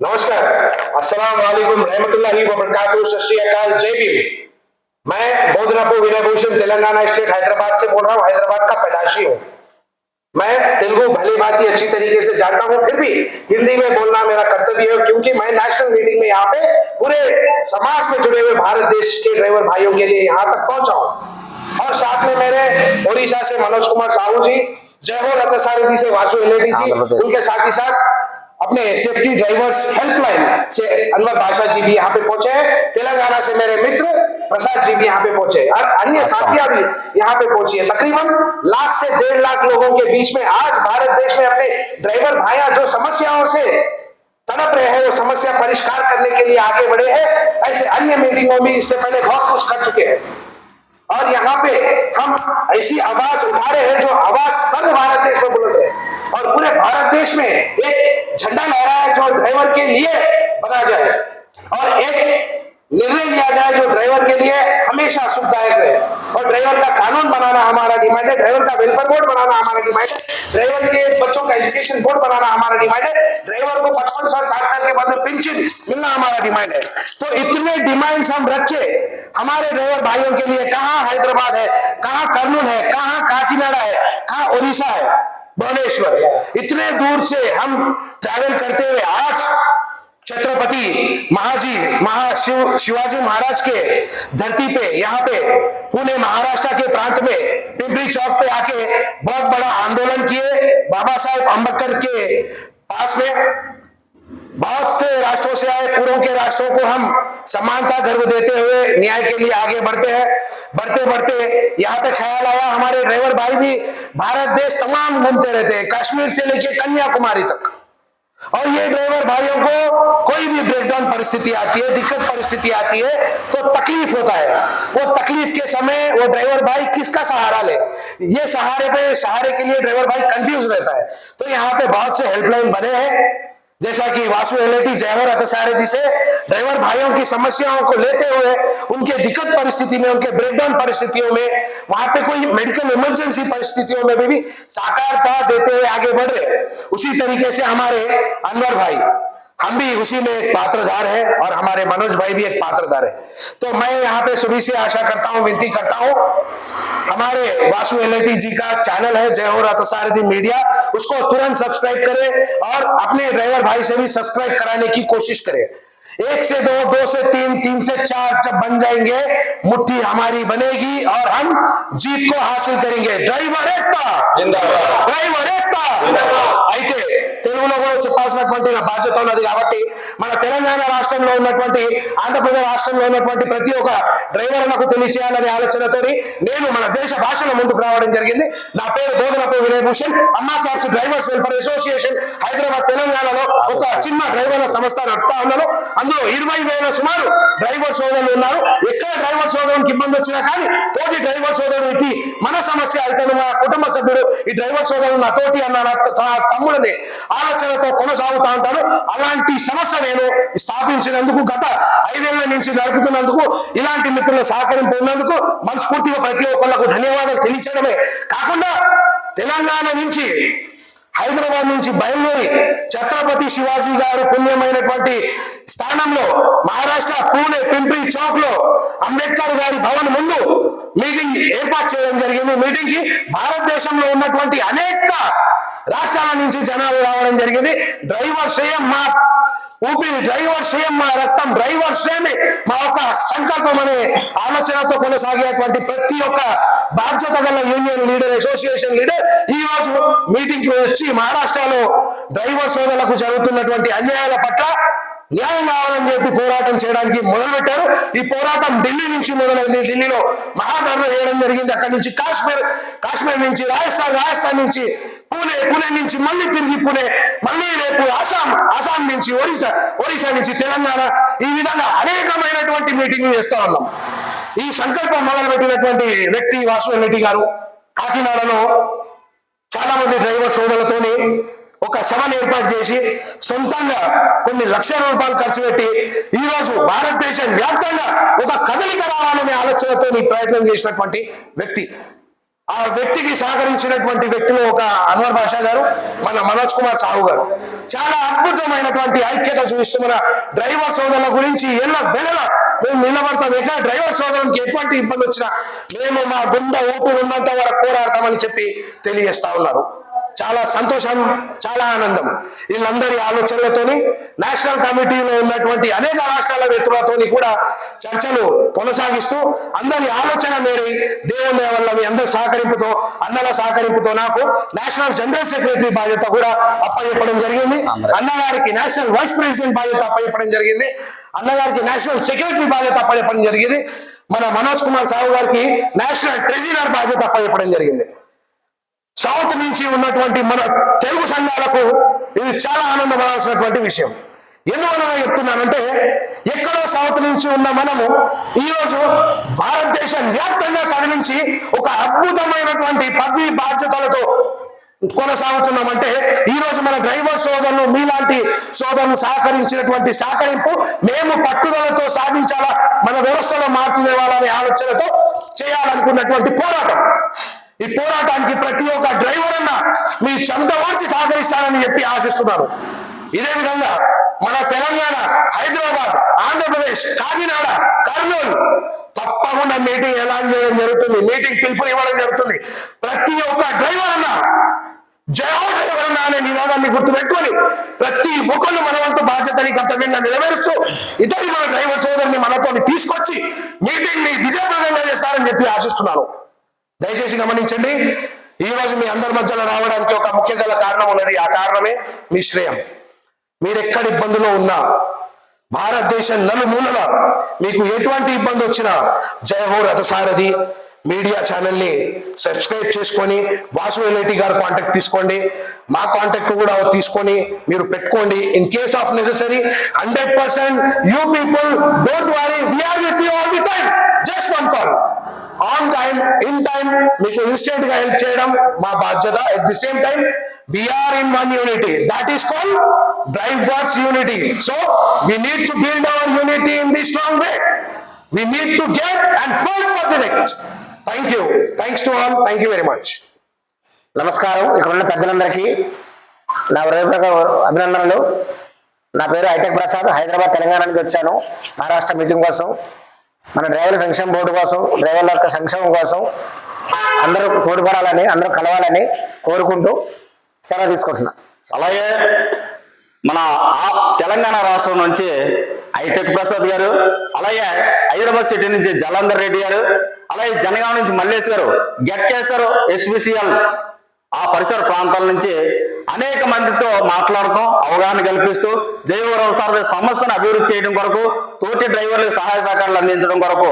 नमस्कार। अस्सलाम वालेकुम रहमतुल्लाहि व बरकातहू सत अकाल। जय भीम। मैं बोधनापुर विनय भूषण तेलंगाना स्टेट हैदराबाद से बोल रहा हूँ। हैदराबाद का पैदाशी हूँ। मैं तेलुगु भली भांति अच्छी तरीके से जानता हूँ फिर भी हिंदी में बोलना मेरा कर्तव्य है क्योंकि मैं नेशनल मीटिंग में यहाँ पे पूरे समाज में जुड़े हुए भारत देश के ड्राइवर भाइयों के लिए यहाँ तक पहुँचा हूँ। और साथ में मेरे ओडिशा से मनोज कुमार साहू जी जयहो रत्न सारथी से वासु एलेटी जी उनके साथ ही साथ अपने सेफ्टी ड्राइवर्स हेल्पलाइन से अनवर बादशाह जी भी यहाँ पे पहुँचे हैं। तेलंगाना से मेरे मित्र प्रसाद जी भी यहाँ पे पहुँचे और अन्य साथियाँ भी यहाँ पे पहुँची है। तकरीबन लाख से डेढ़ लाख लोगों के बीच में आज भारत देश में अपने ड्राइवर भाइया जो समस्याओं से तड़प रहे हैं वो समस्या परिष्कार करने के लिए आगे बढ़े हैं। ऐसे अन्य मीटिंगों में इससे पहले बहुत कुछ कर चुके हैं। और यहाँ पे हम ऐसी आवाज़ उठा रहे हैं जो आवाज़ सर्व भारत देश में बुलंद है। और पूरे भारत देश में एक झंडा लहरा है जो ड्राइवर के लिए बना जाए और एक निर्णय लिया जाए जो ड्राइवर के लिए हमेशा सुखदायक रहे। और ड्राइवर का कानून बनाना हमारा डिमांड है, ड्राइवर का वेलफेयर बोर्ड बनाना हमारा डिमांड है, ड्राइवर के बच्चों का एजुकेशन बोर्ड बनाना हमारा डिमांड है, ड्राइवर को पचपन साल, साठ साल के बाद में पेंशन मिलना हमारा डिमांड है। तो इतने डिमांड्स हम रखे, हमारे ड्राइवर भाइयों के लिए, कहाँ हैदराबाद है, कहाँ कर्नूल है, कहाँ काकीनाडा है, कहाँ ओडिशा है, भुवनेश्वर। इतने दूर से हम ट्रैवल करते हुए आज छत्रपति महाजी महाशिव शिवाजी महाराज के धरती पे, यहाँ पे, पुणे महाराष्ट्र के प्रांत में, पिंपरी चौक पे आके बहुत बड़ा आंदोलन किए। बाबा साहेब अंबेडकर के पास में बहुत से राष्ट्रों से आए, पूर्व के राष्ट्रों को हम समानता, गर्व देते हुए न्याय के लिए आगे बढ़ते हैं। बढ़ते बढ़ते, यहाँ पे ख्याल आया, हमारे ड्राइवर भाई भी भारत देश तमाम घूमते रहते हैं, कश्मीर से लेके कन्याकुमारी तक। और ये ड्राइवर भाइयों को कोई भी ब्रेकडाउन परिस्थिति आती है, दिक्कत परिस्थिति आती है तो तकलीफ़ होता है। वो तकलीफ़ के समय वो ड्राइवर भाई किसका सहारा ले? ये सहारे पे, सहारे के लिए ड्राइवर भाई कंफ्यूज रहता है। तो यहाँ पे बहुत से हेल्पलाइन बने हैं। जैसा कि वासु एलएटी जयवर अतसारथी से ड्राइवर भाइयों की समस्याओं को लेते हुए उनके दिक्कत परिस्थिति में उनके ब्रेकडाउन परिस्थितियों में वहाँ पे कोई मेडिकल इमरजेंसी परिस्थितियों में भी, भी साकारता देते हुए आगे बढ़ रहे उसी तरीके से हमारे अनवर भाई हम भी उसी में एक पात्रधार है और हमारे मनोज भाई भी एक पात्रधार है। तो मैं यहाँ पे सभी से आशा करता हूँ, विनती करता हूँ, हमारे वासु एल जी का चैनल है, जय हो रथसारथी मीडिया, उसको तुरंत सब्सक्राइब करें और अपने ड्राइवर भाई से भी सब्सक्राइब कराने की कोशिश करें। एक से दो दो से तीन तीन से चार जब बन जाएंगे मुट्ठी हमारी बनेगी और हम जीत को हासिल करेंगे డ్రైవర్ ఏక్తా డ్రైవర్ ఏక్తా అయితే తెలుగులో కూడా చెప్పాల్సినటువంటి నా బాధ్యత ఉన్నది కాబట్టి మన తెలంగాణ రాష్ట్రంలో ఉన్నటువంటి ఆంధ్రప్రదేశ్ రాష్ట్రంలో ఉన్నటువంటి ప్రతి ఒక్క డ్రైవర్లకు తెలియచేయాలనే ఆలోచనతో నేను మన దేశ భాషలో ముందుకు రావడం జరిగింది నా పేరు బోధనపు వినయ్ భూషణ్ అమ్మా cabs drivers welfare association Hyderabad తెలంగాణలో ఒక చిన్న డ్రైవర్ల సంస్థ నడుపుతా ఉన్నాను అందులో ఇరవై వేల సుమారు డ్రైవర్ సోదరులు ఉన్నారు. ఎక్కడ డ్రైవర్ సోదరునికి ఇబ్బంది వచ్చినా కానీ తోటి డ్రైవర్ సోదరుడికి మన సమస్య అయితే మా కుటుంబ సభ్యుడు ఈ డ్రైవర్ సోదరుడు నా తోటి అన్న తమ్ముడిని ఆలోచనతో కొనసాగుతా ఉంటాను అలాంటి సమస్య నేను స్థాపించినందుకు గత ఐదేళ్ళ నుంచి నడుపుతున్నందుకు ఇలాంటి మిత్రుల సహకరింపు ఉన్నందుకు మనస్ఫూర్తిగా ప్రతి ఒక్కళ్ళకు ధన్యవాదాలు తెలియచేయడమే కాకుండా తెలంగాణ నుంచి హైదరాబాద్ నుంచి బయలుదేరి ఛత్రపతి శివాజీ గారు పుణ్యమైనటువంటి స్థానంలో మహారాష్ట్ర పూణే పింప్రి చౌక్లో అంబేద్కర్ గారి భవన్ ముందు మీటింగ్ ఏర్పాటు చేయడం జరిగింది. మీటింగ్కి భారతదేశంలో ఉన్నటువంటి అనేక రాష్ట్రాల నుంచి జనాలు రావడం జరిగింది. డ్రైవర్ సేమ్ మా ఊపిరి డ్రైవర్ సేమ్ మా రక్తం డ్రైవర్ శ్రేయమే మా యొక్క సంకల్పం అనే ఆలోచనతో కొనసాగేటువంటి ప్రతి ఒక్క బాధ్యత గల యూనియన్ లీడర్ అసోసియేషన్ లీడర్ ఈ రోజు మీటింగ్కి వచ్చి మహారాష్ట్రలో డ్రైవర్ సోదరులకు జరుగుతున్నటువంటి అన్యాయాల పట్ల న్యాయం కావాలని చెప్పి పోరాటం చేయడానికి మొదలు పెట్టారు ఈ పోరాటం ఢిల్లీ నుంచి మొదలైంది. ఢిల్లీలో మహాధర్ణ చేయడం జరిగింది. అక్కడి నుంచి కాశ్మీర్ కాశ్మీర్ నుంచి రాజస్థాన్ రాజస్థాన్ నుంచి పూణే పూణే నుంచి మళ్ళీ తిరిగి పూణే మళ్ళీ రేపు అస్సాం అస్సాం నుంచి ఒరిస్సా ఒరిస్సా నుంచి తెలంగాణ. ఈ విధంగా అనేకమైనటువంటి మీటింగ్లు చేస్తా ఉన్నాం. ఈ సంకల్పం మొదలుపెట్టినటువంటి వ్యక్తి వాసు రెడ్డి గారు కాకినాడలో చాలా మంది డ్రైవర్ సోదరులతోని ఒక సభను ఏర్పాటు చేసి సొంతంగా కొన్ని లక్షల రూపాయలు ఖర్చు పెట్టి ఈ రోజు భారతదేశం వ్యాప్తంగా ఒక కదలిక రావాలనే ఆలోచనతో ఈ ప్రయత్నం చేసినటువంటి వ్యక్తి. ఆ వ్యక్తికి సహకరించినటువంటి వ్యక్తులు ఒక అన్వర్ బాషా గారు మన మనోజ్ కుమార్ సాహు గారు. చాలా అద్భుతమైనటువంటి ఐక్యత చూపిస్తూ మన డ్రైవర్ సోదరుల గురించి ఎల్ల వెళ్ళ మేము నిలబడతాం. ఎక్కడ డ్రైవర్ సోదరునికి ఎటువంటి ఇబ్బంది వచ్చినా మేము మా గుండె ఊపిరి ఉన్నంత వరకు పోరాడతామని చెప్పి తెలియజేస్తా ఉన్నారు. చాలా సంతోషం చాలా ఆనందం. వీళ్ళందరి ఆలోచనలతోని నేషనల్ కమిటీలో ఉన్నటువంటి అనేక రాష్ట్రాల వ్యక్తులతోని కూడా చర్చలు కొనసాగిస్తూ అందరి ఆలోచన మేరే దేవుని వల్ల మీ అందరి సహకరింపుతో అన్నల సహకరింపుతో నాకు నేషనల్ జనరల్ సెక్రటరీ బాధ్యత కూడా అప్పచెప్పడం జరిగింది. అన్నగారికి నేషనల్ వైస్ ప్రెసిడెంట్ బాధ్యత అప్పచెప్పడం జరిగింది. అన్నగారికి నేషనల్ సెక్రటరీ బాధ్యత అప్పచెప్పడం జరిగింది. మన మనోజ్ కుమార్ సాహు గారికి నేషనల్ ట్రెజరర్ బాధ్యత అప్పచెప్పడం జరిగింది. సౌత్ నుంచి ఉన్నటువంటి మన తెలుగు సంఘాలకు ఇది చాలా ఆనందపడాల్సినటువంటి విషయం. ఎందువలన చెప్తున్నానంటే ఎక్కడో సౌత్ నుంచి ఉన్న మనము ఈరోజు భారతదేశం వ్యాప్తంగా కదిలించి ఒక అద్భుతమైనటువంటి పదవి బాధ్యతలతో కొనసాగుతున్నామంటే ఈ రోజు మన డ్రైవర్ సోదరులు మీలాంటి సోదరులు సహకరించినటువంటి సహకరింపు మేము పట్టుదలతో సాధించాలా మన వ్యవస్థలో మార్పు తేవాలనే ఆలోచనతో చేయాలనుకున్నటువంటి పోరాటం. ఈ పోరాటానికి ప్రతి ఒక్క డ్రైవర్ అన్న మీ చెంత వార్చి సహకరిస్తారని చెప్పి ఆశిస్తున్నాను ఇదే విధంగా మన తెలంగాణ హైదరాబాద్ ఆంధ్రప్రదేశ్ కాకినాడ కర్నూలు తప్పకుండా మీటింగ్ ఎలా చేయడం జరుగుతుంది మీటింగ్ పిలుపుని ఇవ్వడం జరుగుతుంది. ప్రతి ఒక్క డ్రైవర్ అన్న జయో డ్రైవర్ అన్న అనే నినాదాన్ని గుర్తుపెట్టుకొని ప్రతి ఒక్కరు మన వంతు బాధ్యతని కర్తవ్యంగా నెరవేరుస్తూ ఇతరులు మన డ్రైవర్ సోదరుని మనతో తీసుకొచ్చి మీటింగ్ని విజయప్రదంగా చేస్తారని చెప్పి ఆశిస్తున్నాను దయచేసి గమనించండి. ఈ రోజు మీ అందరి మధ్యలో రావడానికి ఒక ముఖ్య గల కారణం ఉన్నది. ఆ కారణమే మీ శ్రేయం. మీరెక్కడ ఇబ్బందులో ఉన్నా భారతదేశం నలుమూలల మీకు ఎటువంటి ఇబ్బంది వచ్చినా జయ హో రథసారథి మీడియా ఛానల్ని సబ్స్క్రైబ్ చేసుకొని వాసు ఎల్ఐటి గారు కాంటాక్ట్ తీసుకోండి. మా కాంటాక్ట్ కూడా తీసుకొని మీరు పెట్టుకోండి. In case of necessary hundred percent you people don't worry we're with you all the time just one call on time in time మీకు ఇన్స్టెంట్గా హెల్ప్ చేయడం మా బాధ్యత. At the same time we're in one unity that's call drivers unity so we need to build our unity in the strong way we need to get and fight for the next thank you thanks to all thank you very much నమస్కారం. ఇక్కడ ఉన్న పెద్దలందరికీ నా హృదయపూర్వక అభినందనలు. నా పేరు ఐటెక్ ప్రసాద్. హైదరాబాద్ తెలంగాణ నుంచి వచ్చాను. మహారాష్ట్ర మీటింగ్ కోసం. మన డ్రైవర్ సంక్షేమ బోర్డు కోసం డ్రైవర్ల యొక్క సంక్షేమం కోసం అందరూ తోడ్పడాలని అందరూ కలవాలని కోరుకుంటూ సెలవు తీసుకుంటున్నా. అలాగే మన ఆ- తెలంగాణ రాష్ట్రం నుంచి ఐటెక్ ప్రసాద్ గారు అలాగే హైదరాబాద్ సిటీ నుంచి జలంధర్ రెడ్డి గారు అలాగే జనగాం నుంచి మల్లేష్ గారు గెట్ కేసర్ హెచ్బిసిఎల్ ఆ పరిసర ప్రాంతాల నుంచి అనేక మందితో మాట్లాడటం అవగాహన కల్పిస్తూ జయవరం సార్ సంస్థను అభివృద్ధి చేయడం కొరకు తోటి డ్రైవర్లకు సహాయ సహకారాలు అందించడం కొరకు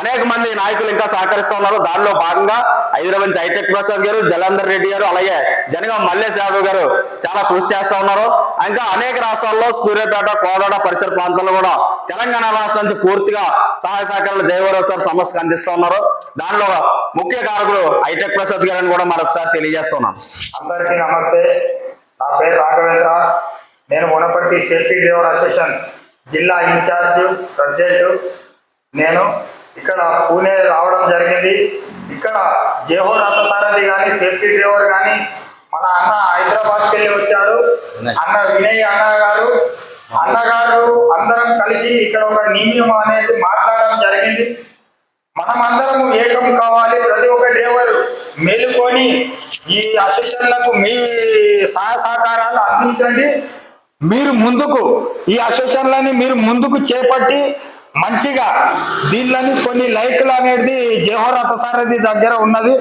అనేక మంది నాయకులు ఇంకా సహకరిస్తూ ఉన్నారు. దానిలో భాగంగా హైదరాబాద్ నుంచి హైటెక్ ప్రసాద్ గారు జలంధర్ రెడ్డి గారు అలాగే జనగాం మల్లేష్ యాదవ్ గారు చాలా కృషి చేస్తా ఉన్నారు. ఇంకా అనేక రాష్ట్రాల్లో సూర్యాపేట కోదాడ పరిసర ప్రాంతాల్లో కూడా తెలంగాణ రాష్ట్రం నుంచి పూర్తిగా సహాయ సహకారాలు జయవరోసారి సమస్యకు సంస్థకు అందిస్తూ ఉన్నారు. దానిలో ముఖ్య కారకుడు హైటెక్ ప్రసాద్ గారిని కూడా మరొకసారి తెలియజేస్తున్నాను అందరికీ నమస్తే. నా పేరు రాఘవేంద్ర. నేను వనపర్తి సేఫ్టీ డ్రైవర్ అసోసియేషన్ జిల్లా ఇన్ఛార్జ్ ప్రెసిడెంట్. నేను ఇక్కడ పూణే రావడం జరిగింది. ఇక్కడ జేహో రథసారథి కానీ సేఫ్టీ డ్రైవర్ కానీ మన అన్న హైదరాబాద్కి వెళ్ళి వచ్చాడు. అన్న వినయ్ అన్న గారు. అన్నగారు అందరం కలిసి ఇక్కడ ఒక నియమం అనేది మాట్లాడడం జరిగింది. మనం అందరం ఏకం కావాలి. ప్రతి ఒక్క డ్రైవర్ మేలుకొని ఈ అసోసియేషన్లకు మీ సహాయ సహకారాలు అందించండి. మీరు ముందుకు ఈ అసోసియేషన్లని మీరు ముందుకు చేపట్టి మంచిగా దీనిలోని కొన్ని లైక్లు అనేది జవహర్ సారథి దగ్గర ఉన్నది.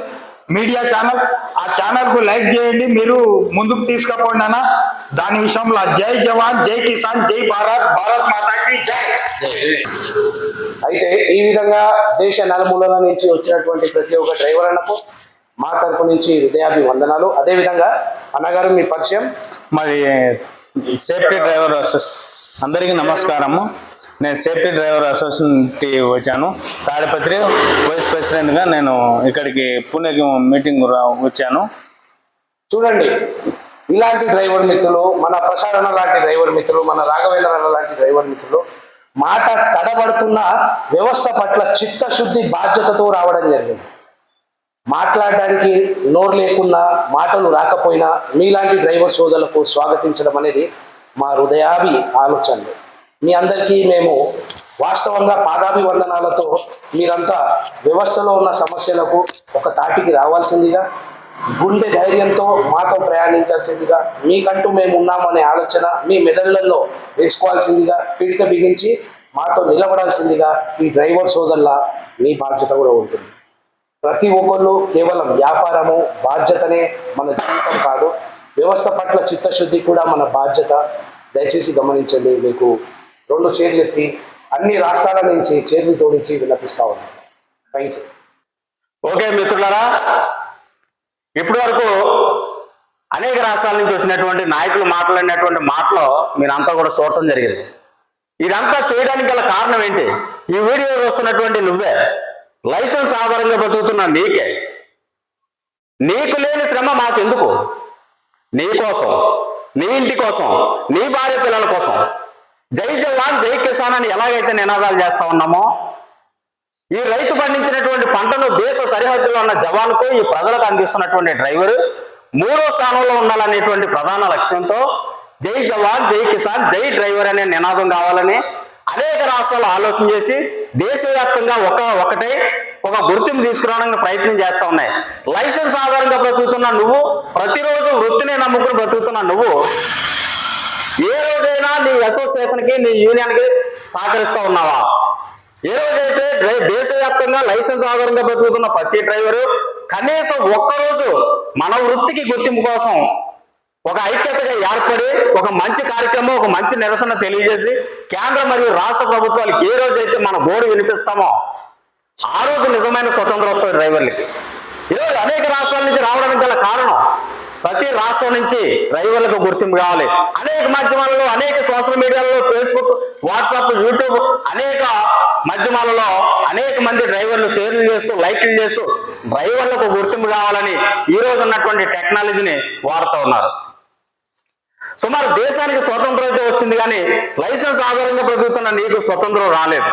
మీడియా ఛానల్ ఆ ఛానల్కు లైక్ చేయండి మీరు ముందుకు తీసుకుపోండి అన్న. దాని విషయంలో జై జవాన్ జై కిసాన్ జై భారత్ భారత్ మాతాకి జై. అయితే ఈ విధంగా దేశ నలుమూలల నుంచి వచ్చినటువంటి ప్రతి ఒక్క డ్రైవర్ అన్నకు మా తరపు నుంచి హృదయాభి వందనాలు అదేవిధంగా అన్నగారు మీ పరిచయం. మరి సేఫ్టీ డ్రైవర్ అందరికీ నమస్కారము. నేను సేఫ్టీ డ్రైవర్ అసోసియేషన్ వచ్చాను. తాడిపత్రి వైస్ ప్రెసిడెంట్గా నేను ఇక్కడికి పూణేకి మీటింగ్ రా- వచ్చాను. చూడండి ఇలాంటి డ్రైవర్ మిత్రులు మన ప్రసారణ లాంటి డ్రైవర్ మిత్రులు మన రాఘవేంద్రన్న లాంటి డ్రైవర్ మిత్రులు మాట తడబడుతున్న వ్యవస్థ పట్ల చిత్తశుద్ధి బాధ్యతతో రావడం జరిగింది. మాట్లాడడానికి నోరు లేకున్నా మాటలు రాకపోయినా మీలాంటి డ్రైవర్ సోదరులకు స్వాగతించడం అనేది మా హృదయాభి ఆలోచనలు. మీ అందరికీ మేము వాస్తవంగా పాదాభివందనాలతో మీరంతా వ్యవస్థలో ఉన్న సమస్యలకు ఒక తాటికి రావాల్సిందిగా గుండె ధైర్యంతో మాతో ప్రయాణించాల్సిందిగా మీకంటూ మేము ఉన్నామనే ఆలోచన మీ మెదళ్ళలో వేసుకోవాల్సిందిగా పిడిక బిగించి మాతో నిలబడాల్సిందిగా ఈ డ్రైవర్ సోదరుల మీ బాధ్యత కూడా ఉంటుంది. ప్రతి ఒక్కళ్ళు కేవలం వ్యాపారము బాధ్యతనే మన జీవితం కాదు. వ్యవస్థ పట్ల చిత్తశుద్ధి కూడా మన బాధ్యత. దయచేసి గమనించండి మీకు రెండు చేతులు ఎత్తి అన్ని రాష్ట్రాల నుంచి చేతులు తోడించి విన్నపిస్తా ఉన్నాను థ్యాంక్ యూ ఓకే మిత్రులారా ఇప్పటి వరకు అనేక రాష్ట్రాల నుంచి వచ్చినటువంటి నాయకులు మాట్లాడినటువంటి మాటలు మీరంతా కూడా చూడటం జరిగింది. ఇదంతా చేయడానికి గల కారణం ఏంటి? ఈ వీడియో చూస్తున్నటువంటి నువ్వే. లైసెన్స్ ఆధారంగా బతుకుతున్న నీకే. నీకు లేని శ్రమ మాకెందుకు? నీ కోసం నీ ఇంటి కోసం నీ భార్య పిల్లల కోసం. జై జవాన్ జై కిసాన్ అని ఎలాగైతే నినాదాలు చేస్తా ఉన్నామో ఈ రైతు పండించినటువంటి పంటను దేశ సరిహద్దులో ఉన్న జవాన్కు ఈ ప్రజలకు అందిస్తున్నటువంటి డ్రైవర్ మూడో స్థానంలో ఉండాలనేటువంటి ప్రధాన లక్ష్యంతో జై జవాన్ జై కిసాన్ జై డ్రైవర్ అనే నినాదం కావాలని అనేక రాష్ట్రాలు ఆలోచన చేసి దేశవ్యాప్తంగా ఒక ఒకటే ఒక గుర్తింపు తీసుకురావడానికి ప్రయత్నం చేస్తూ ఉన్నాయి. లైసెన్స్ ఆధారంగా బ్రతుకుతున్న నువ్వు ప్రతిరోజు వృత్తిని నమ్ముకుని బ్రతుకుతున్న నువ్వు ఏ రోజైనా నీ అసోసియేషన్కి నీ యూనియన్కి ఉన్నావా? ఏ రోజైతే డ్రై- దేశవ్యాప్తంగా లైసెన్స్ ఆధారంగా బతుకుతున్న ప్రతి డ్రైవరు కనీసం ఒక్కరోజు మన వృత్తికి గుర్తింపు కోసం ఒక ఐక్యతగా ఏర్పడి ఒక మంచి కార్యక్రమం ఒక మంచి నిరసన తెలియజేసి కేంద్ర మరియు రాష్ట్ర ప్రభుత్వాలకు ఏ రోజైతే మన బోర్డు వినిపిస్తామో ఆ రోజు నిజమైన స్వతంత్రం వస్తుంది డ్రైవర్లకి. ఈరోజు అనేక రాష్ట్రాల నుంచి రావడానికి గల కారణం ప్రతి రాష్ట్రం నుంచి డ్రైవర్లకు గుర్తింపు కావాలి. అనేక మాధ్యమాలలో అనేక సోషల్ మీడియాలో ఫేస్బుక్ వాట్సాప్ యూట్యూబ్ అనేక మాధ్యమాలలో అనేక మంది డ్రైవర్లు షేర్లు చేస్తూ లైక్లు చేస్తూ డ్రైవర్లకు గుర్తింపు కావాలని ఈ రోజు ఉన్నటువంటి టెక్నాలజీని వాడుతూ ఉన్నారు. సుమారు దేశానికి స్వతంత్రం అయితే వచ్చింది కానీ లైసెన్స్ ఆధారంగా బ్రతుకుతున్న నీకు స్వతంత్రం రాలేదు.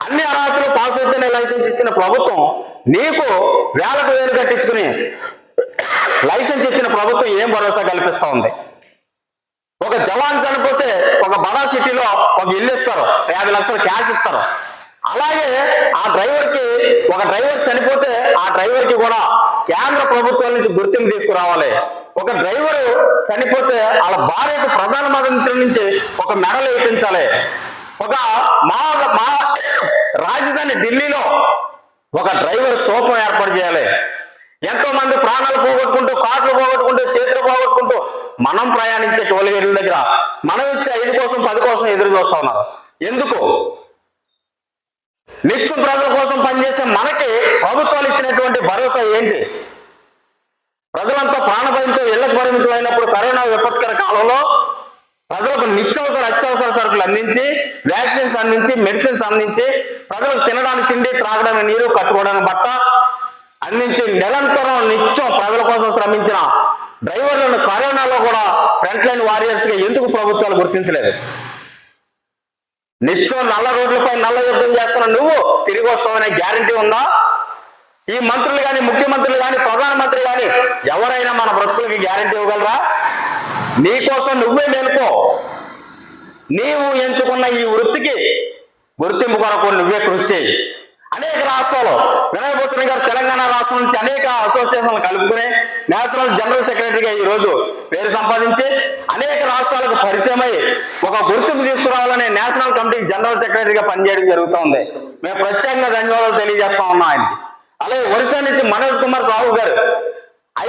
అన్ని అర్హతలు పాస్ అయితేనే లైసెన్స్ ఇచ్చిన ప్రభుత్వం నీకు వేలకు వేలు కట్టించుకుని లైసెన్స్ ఇచ్చిన ప్రభుత్వం ఏం భరోసా కల్పిస్తూ ఉంది? ఒక జవాన్ చనిపోతే ఒక బడా సిటీలో ఒక ఇల్లు ఇస్తారు యాభై లక్షలు క్యాష్ ఇస్తారు. అలాగే ఆ డ్రైవర్కి ఒక డ్రైవర్ చనిపోతే ఆ డ్రైవర్కి కూడా కేంద్ర ప్రభుత్వం నుంచి గుర్తింపు తీసుకురావాలి. ఒక డ్రైవరు చనిపోతే వాళ్ళ భార్యకు ప్రధానమంత్రి నుంచి ఒక మెడల్ వేయించాలి. ఒక మా మా రాజధాని ఢిల్లీలో ఒక డ్రైవర్ స్తూపం ఏర్పాటు చేయాలి. ఎంతో మంది ప్రాణాలు పోగొట్టుకుంటూ కార్లు పోగొట్టుకుంటూ చేతులు పోగొట్టుకుంటూ మనం ప్రయాణించే టోల్ గేట్ల దగ్గర మనం ఇచ్చే ఐదు కోసం పది కోసం ఎదురు చూస్తా ఉన్నారు. ఎందుకు? నిత్యం ప్రజల కోసం పనిచేసే మనకి ప్రభుత్వాలు ఇచ్చినటువంటి భరోసా ఏంటి? ప్రజలంతా ప్రాణభయంతో ఇళ్ళకు పరిమితం అయినప్పుడు కరోనా విపత్కర కాలంలో ప్రజలకు నిత్యవసర అత్యవసర సరుకులు అందించి వ్యాక్సిన్స్ అందించి మెడిసిన్స్ అందించి ప్రజలకు తినడానికి తిండి త్రాగడానికి నీరు కట్టుకోవడానికి బట్ట అందించి నిరంతరం నిత్యం ప్రజల కోసం శ్రమించిన డ్రైవర్లను కరోనాలో కూడా ఫ్రంట్ లైన్ వారియర్స్గా ఎందుకు ప్రభుత్వాలు గుర్తించలేదు? నిత్యం నల్ల రోడ్లపై నల్ల యుద్ధం చేస్తున్న నువ్వు తిరిగి వస్తావనే గ్యారంటీ ఉందా? ఈ మంత్రులు కానీ ముఖ్యమంత్రులు కానీ ప్రధానమంత్రి కానీ ఎవరైనా మన బ్రతుకులకి గ్యారంటీ ఇవ్వగలరా? నీకోసం నువ్వే మేలుకో. నీవు ఎంచుకున్న ఈ వృత్తికి గుర్తింపు కొరకు నువ్వే కృషి చేయి. అనేక రాష్ట్రాలు వినయభూషణ్ గారు తెలంగాణ రాష్ట్రం నుంచి అనేక అసోసియేషన్లు కలుపుకుని నేషనల్ జనరల్ సెక్రటరీగా ఈ రోజు పేరు సంపాదించి అనేక రాష్ట్రాలకు పరిచయమై ఒక గుర్తింపు తీసుకురావాలనే నేషనల్ కమిటీ జనరల్ సెక్రటరీగా పనిచేయడం జరుగుతోంది. మేము ప్రత్యేకంగా ధన్యవాదాలు తెలియజేస్తా ఉన్నాం ఆయనకి. అలాగే ఒరిస్సా నుంచి మనోజ్ కుమార్ సాహు గారు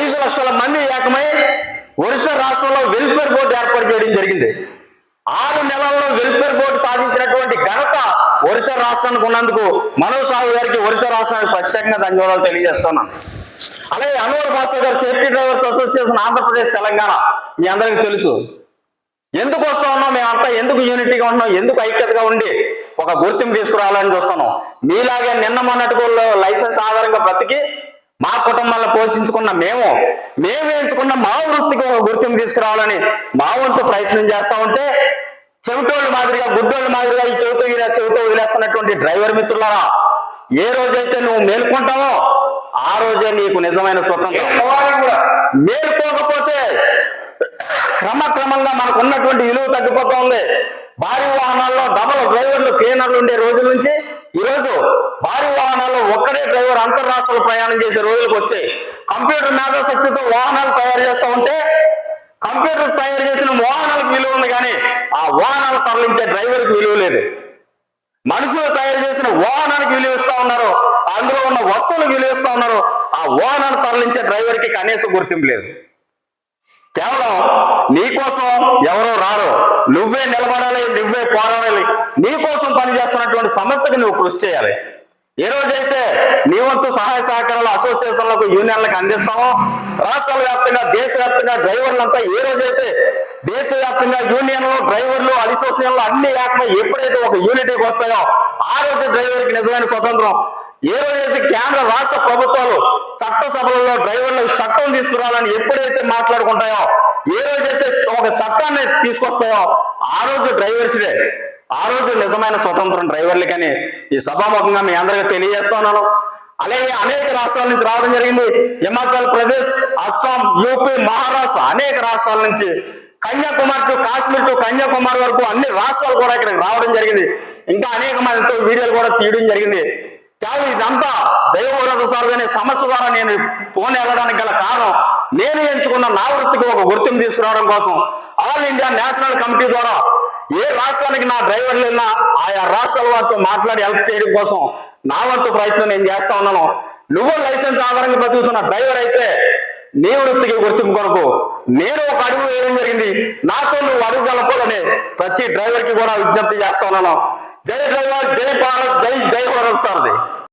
ఐదు లక్షల మంది ఏకమై ఒరిస్సా రాష్ట్రంలో వెల్ఫేర్ బోర్డు ఏర్పాటు చేయడం జరిగింది. ఆరు నెలల్లో వెల్ఫేర్ బోర్డు సాధించినటువంటి ఘనత ఒరిస్సా రాష్ట్రానికి ఉన్నందుకు మనోజ్ సాగు గారికి ఒరిస్సా రాష్ట్రానికి ప్రత్యేకంగా ధన్యవాదాలు తెలియజేస్తున్నాను. అలాగే Anur Bhaskar garu safety drivers association Andhra Pradesh Telangana మీ అందరికీ తెలుసు. ఎందుకు వస్తా ఉన్నాం? మేమంతా ఎందుకు యూనిటీగా ఉన్నాం ఎందుకు ఐక్యతగా ఉండి ఒక గుర్తింపు తీసుకురావాలని చూస్తున్నాం. మీలాగే నిన్న మొన్నటి లైసెన్స్ ఆధారంగా బ్రతికి మా కుటుంబాలను పోషించుకున్న మేము మేము ఎంచుకున్న మా వృత్తికి ఒక గుర్తింపు తీసుకురావాలని మా వంతు ప్రయత్నం చేస్తా ఉంటే చెవిటోళ్ళు మాదిరిగా గుడ్డోళ్ళు మాదిరిగా ఈ చెవితో ఈ చెవితో వదిలేస్తున్నటువంటి డ్రైవర్ మిత్రులారా ఏ రోజైతే నువ్వు మేల్కొంటావో ఆ రోజే నీకు నిజమైన స్వతంత్రం. మేలుకోకపోతే క్రమక్రమంగా మనకు ఉన్నటువంటి విలువ తగ్గిపోతోంది. భారీ వాహనాల్లో డబల్ డ్రైవర్లు క్లీనర్లు ఉండే రోజుల నుంచి ఈరోజు భారీ వాహనాల్లో ఒక్కడే డ్రైవర్ అంతర్రాష్ట్రాలు ప్రయాణం చేసే రోజులకు వచ్చాయి కంప్యూటర్ మేధాశక్తితో వాహనాలు తయారు చేస్తూ ఉంటే కంప్యూటర్ తయారు చేసిన వాహనాలకు విలువ ఉంది కానీ ఆ వాహనాలు తరలించే డ్రైవర్కి విలువ లేదు. మనుషులు తయారు చేసిన వాహనానికి విలువ ఇస్తా ఉన్నారు. అందులో ఉన్న వస్తువులకు విలువ ఇస్తా ఉన్నారు. ఆ వాహనాన్ని తరలించే డ్రైవర్కి కనీస గుర్తింపు లేదు. కేవలం నీకోసం ఎవరో రారు. నువ్వే నిలబడాలి నువ్వే పోరాడాలి. నీకోసం పనిచేస్తున్నటువంటి సంస్థకి నువ్వు కృషి చేయాలి. ఏ రోజైతే నీ వంతు సహాయ సహకారాలు అసోసియేషన్లకు యూనియన్లకు అందిస్తామో రాష్ట్రాల వ్యాప్తంగా దేశవ్యాప్తంగా డ్రైవర్లంతా ఏ రోజైతే దేశవ్యాప్తంగా యూనియన్లు డ్రైవర్లు అసోసియేషన్లు అన్ని ఏకమై ఎప్పుడైతే ఒక యూనిటీకి వస్తాయో ఆ రోజు డ్రైవర్కి నిజమైన స్వతంత్రం. ఏ రోజైతే కేంద్ర రాష్ట్ర ప్రభుత్వాలు చట్ట సభలలో డ్రైవర్లకు చట్టం తీసుకురావాలని ఎప్పుడైతే మాట్లాడుకుంటాయో ఏ రోజైతే ఒక చట్టాన్ని తీసుకొస్తాయో ఆ రోజు డ్రైవర్స్ డే ఆ రోజు నిజమైన స్వతంత్రం డ్రైవర్లకని ఈ సభాముఖంగా మీ అందరికీ తెలియజేస్తున్నాను. అలాగే అనేక రాష్ట్రాల నుంచి రావడం జరిగింది. హిమాచల్ ప్రదేశ్ అస్సాం యూపీ మహారాష్ట్ర అనేక రాష్ట్రాల నుంచి కన్యాకుమారి టు కాశ్మీర్ టు కన్యాకుమారి వరకు అన్ని రాష్ట్రాలు కూడా ఇక్కడికి రావడం జరిగింది. ఇంకా అనేక మందితో వీడియోలు కూడా తీయడం జరిగింది. చాలా ఇదంతా జయవరద సార్ అనే సంస్థ ద్వారా నేను ఫోన్ వెళ్ళడానికి గల కారణం నేను ఎంచుకున్న నా వృత్తికి ఒక గుర్తింపు తీసుకురావడం కోసం ఆల్ ఇండియా నేషనల్ కమిటీ ద్వారా ఏ రాష్ట్రానికి నా డ్రైవర్లు వెళ్ళినా ఆయా రాష్ట్రాల వారితో మాట్లాడి హెల్ప్ చేయడం కోసం నా వంతు ప్రయత్నం నేను చేస్తా ఉన్నాను. నువ్వు లైసెన్స్ ఆధారంగా బతుకుతున్న డ్రైవర్ అయితే నీ వృత్తికి గుర్తింపు కొరకు నేను ఒక అడుగు వేయడం జరిగింది. నాతో నువ్వు అడుగు కలపాలని ప్రతి డ్రైవర్కి కూడా విజ్ఞప్తి చేస్తా ఉన్నాను. జై డ్రైవర్ జై భారత్ జై జై భారత్ సార్ది